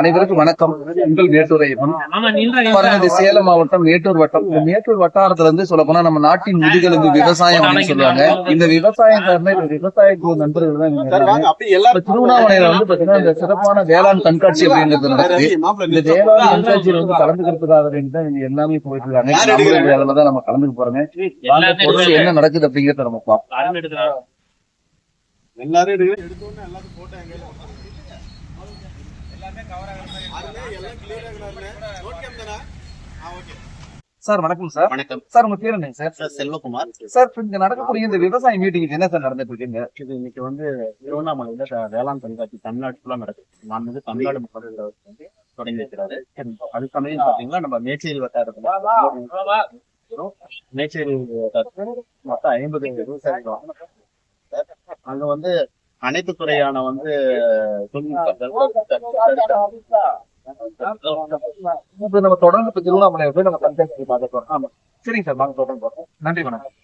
அனைவருக்கும் வணக்கம். உங்கள் மேட்டூர் ஐயப்பன். சேலம் மாவட்டம் மேட்டூர் வட்டம். இந்த மேட்டூர் வட்டாரத்துல இருந்து சொல்ல போனா நம்ம நாட்டின் முதுகெலும்பு விவசாயம் அப்படின்னு சொல்லுவாங்க இந்த விவசாயம் சார்ந்த விவசாய நண்பர்கள் தான் திருவண்ணாமலையில வந்து பாத்தீங்கன்னா இந்த சிறப்பான வேளாண் கண்காட்சி அப்படிங்கிறது நடக்குது. இந்த வேளாண் கண்காட்சியில வந்து கலந்துக்கிறதுக்காக வேண்டி தான் இங்க எல்லாமே போயிட்டு இருக்காங்க. யார் நம்மளும் எடுக்கிறாங்க? அதுல தான் நம்ம கலந்துக்க போறோங்க என்ன நடக்குது அப்படிங்கறத நம்ம பார்ப்போம். எல்லாரும் எடுக்கிறேன் எடுத்தோன்னே எல்லாரும் போட்டோ எங்க. சார் வணக்கம் சார் வணக்கம் சார் உங்க பேர் என்னங்க சார் சார் செல்வகுமார் சார் இங்க நடக்கக்கூடிய இந்த விவசாய மீட்டிங் என்ன சார் நடந்துட்டு இருக்கீங்க இது இன்னைக்கு வந்து திருவண்ணாமலையில வேளாண் கண்காட்சி தமிழ்நாடு ஃபுல்லா நடக்குது நான் வந்து தமிழ்நாடு மக்கள் வந்து தொடங்கி வைக்கிறாரு அது சமயம் பாத்தீங்கன்னா நம்ம மேச்சேரி வட்டாரத்துல மேச்சேரி வட்டாரத்துல மொத்தம் ஐம்பது விவசாயிகள். அங்க வந்து அனைத்து துறையான வந்து தொழில்நுட்பங்கள் நம்ம தொடர்ந்து திருவண்ணாமலை போய் நம்ம கண்காட்சி பார்க்க போறோம் ஆமா. சரிங்க சார் வாங்க தொடர்ந்து நன்றி வணக்கம்.